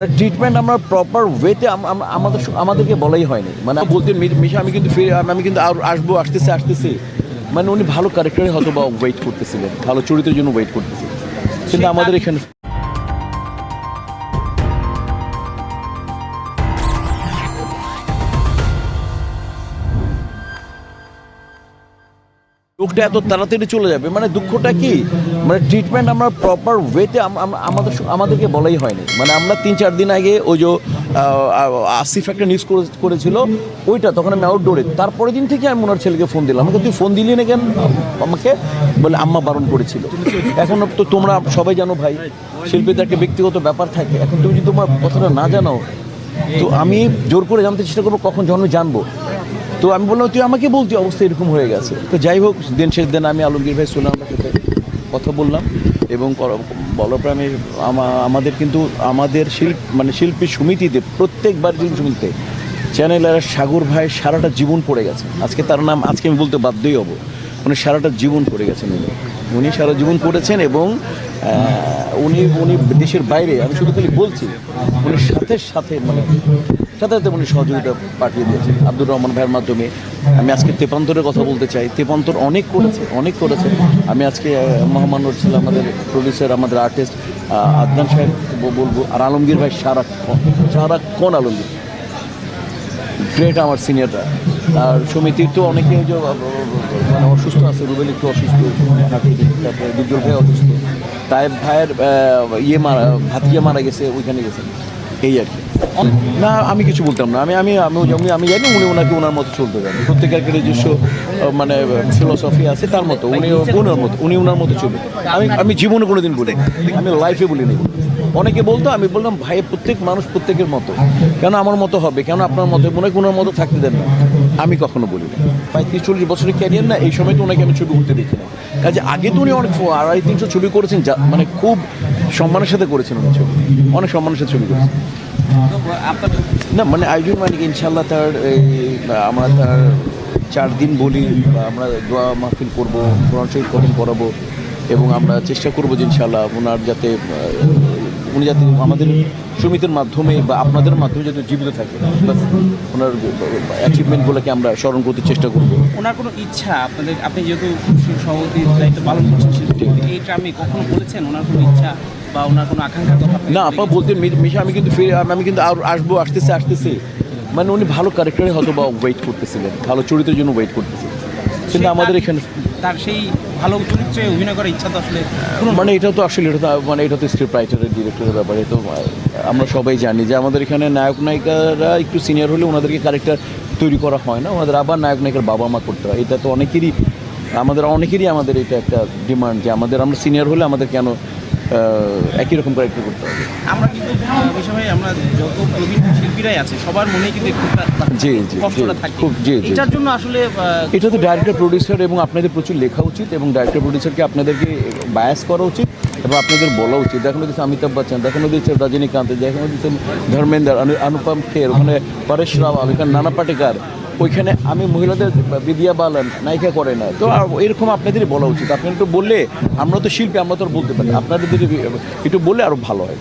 Treatment আমরা proper ওয়েতে আমাদের আমাদেরকে বলাই হয়নি। মানে বলতেন মিশা আমি কিন্তু ফিরে আমি কিন্তু আর আসব আসতেছি আসতেছি। মানে উনি ভালো ক্যারেক্টারে হয়তো বা ওয়েট করতেছিলেন ভালো চরিত্রের জন্য ওয়েট করতেছিলেন। কিন্তু আমাদের এখানে লোকটা এত তাড়াতাড়ি চলে যাবে? মানে দুঃখটা কি? মানে ট্রিটমেন্ট আমরা প্রপার ওয়েতে আমাদের আমাদেরকে বলাই হয়নি। মানে আমরা তিন চার দিন আগে ওই যে আসিফ একটা নিউজ করেছিল, ওইটা তখন আমি আউটডোরে তারপরের দিন থেকে আমি ওনার ছেলেকে ফোন দিলাম। আমাকে, তুই ফোন দিলি না কেন? আমাকে বলে, আম্মা বারণ করেছিল। এখন তো তোমরা সবাই জানো ভাই শিল্পীদের একটা ব্যক্তিগত ব্যাপার থাকে। এখন তুমি যদি তোমার কথাটা না জানো তো আমি জোর করে জানতে চেষ্টা করব কখন জন্ম জানব। তো আমি বললাম, তুই আমাকে বলতি, অবস্থা এরকম হয়ে গেছে। তো যাই হোক, দিন শেষ দিন আমি আলমগীর ভাই শুনলাম সাথে কথা বললাম এবং আমা- আমাদের কিন্তু, আমাদের শিল্প মানে শিল্পী সমিতিতে, প্রত্যেকবার শিল্পী সমিতিতে চ্যানেলের সাগর ভাই সারাটা জীবন পড়ে গেছে। আজকে তার নাম, আজকে আমি বলতে বাধ্যই হব। উনি সারাটা জীবন পড়ে গেছেন উনি। উনি সারা জীবন করেছেন এবং উনি উনি দেশের বাইরে, আমি শুধু খালি বলছি, উনি সাথে সাথে মানে সাথে সাথে উনি সহযোগিতা পাঠিয়ে দিয়েছেন। আব্দুর রহমান ভাইয়ের মাধ্যমে আমি আজকে তেপান্তরের কথা বলতে চাই। তেপান্তর অনেক করেছে অনেক করেছে। আমি আজকে মহামান্য ছিল আমাদের প্রডিউসার আমাদের আর্টিস্ট আদনান সাহেব বলব, আর আলমগীর ভাই সারাক্ষণ সারাক্ষণ আলমগীর। গ্রেট আমার সিনিয়ররা আর সমিতির তো অনেকে মানে অসুস্থ আছে, রুবেল একটু অসুস্থ, তারপরে দুর্জল ভাই অসুস্থ। তাইব ভাইয়ের ইয়ে মারা, ভাতিজা মারা গেছে, ওইখানে গেছেন এই আর কি। না, আমি কিছু বলতাম না। আমি আমি আমি আমি আমি জানি উনি ওনাকে ওনার মতো চলতে দেন। প্রত্যেকের নিজস্ব মানে ফিলোসফি আছে, তার মতো। উনি ওনার মতো, উনি ওনার মতো চলবে। আমি আমি জীবনে কোনোদিন বলি আমি লাইফে বলিনি। অনেকে বলতো, আমি বললাম, ভাই, প্রত্যেক মানুষ প্রত্যেকের মতো। কেন আমার মতো হবে? কেন আপনার মতো? মনে হয় ওনার মতো থাকতে দেন না। আমি কখনো বলি না পঁয়ত্রিশ চল্লিশ বছরের ক্যারিয়ার না, এই সময় তো ওনাকে আমি ছবি উঠতে দেখি না কাজে আগে তো উনি অনেক আড়াই, তিনশো ছবি করেছেন, যা মানে খুব সম্মানের সাথে করেছেন উনি ছবি। অনেক সম্মানের সাথে ছবি করেছেন। না মানে আয়োজন মানে ইনশাল্লাহ তার আমরা তার চার দিন বলি, বা আমরা দোয়া মাহফিল করব, কোরআন শহীদ কদম করাবো এবং আমরা চেষ্টা করব যে ইনশাল্লাহ ওনার যাতে উনি যাতে আমাদের সমিতির মাধ্যমে বা আপনাদের মাধ্যমে যাতে জীবিত থাকে। বাস ওনার অ্যাচিভমেন্টগুলোকে আমরা স্মরণ করতে চেষ্টা করব। ওনার কোনো ইচ্ছা? আপনাদের আপনি যেহেতু সভাপতির দায়িত্ব পালন করছেন এই ট্রামে কখনো বলেছেন ওনার কোনো ইচ্ছা বা ওনার কোনো আকাঙ্ক্ষা না বলে আপা গেছেন? বলতে মিশে আমি কিন্তু ফিরে আমি কিন্তু আর আসব আসতেছে আসতেছে। মানে উনি ভালো ক্যারেক্টারে হয়তো বা ওয়েট করতেছিলেন ভালো চরিত্রের জন্য ওয়েট করতেছিলেন কিন্তু আমাদের এখানে তার সেই ভালো চরিত্রে অভিনয় করার ইচ্ছা তো আসলে মানে এটা তো আসলে এটা তো মানে এটা তো স্ক্রিপ্ট রাইটারের ডিরেক্টরের ব্যাপারে তো আমরা সবাই জানি যে আমাদের এখানে নায়ক নায়িকারা একটু সিনিয়র হলে ওনাদেরকে ক্যারেক্টার তৈরি করা হয় না ওনাদের আবার নায়ক নায়িকার বাবা মা করতে হয়। এটা তো অনেকেরই আমাদের অনেকেরই আমাদের এটা একটা ডিমান্ড যে আমাদের আমরা সিনিয়র হলে আমাদের কেন একই রকম ক্যারেক্টার করতে হবে। আমরা কিন্তু ওই সময় আমরা যত প্রবীণ শিল্পীরাই আছে সবার মনে কিন্তু একটু জি, জি, কষ্টটা জি, থাকে। খুব, জি, জি। এটার জন্য আসলে এটা তো ডাইরেক্টর প্রডিউসার এবং আপনাদের প্রচুর লেখা উচিত এবং ডাইরেক্টর প্রডিউসারকে আপনাদেরকে বায়াস করা উচিত এবং আপনাদের বলা উচিত। দেখানো দিচ্ছে অমিতাভ বচ্চন দেখানো দিচ্ছে রজনীকান্ত দেখানো দিচ্ছে ধর্মেন্দ্র অনুপম খের ওখানে পরেশ রাওয়াল এখানে নানা পাটেকার। ওইখানে আমি মহিলাদের বিদিয়া বালান নায়িকা করে না। তো এরকম আপনাদেরই বলা উচিত। আপনি একটু বললে আমরা তো শিল্পী আমরা তো বলতে পারি আপনাদের যদি একটু বললে আরও ভালো হয়।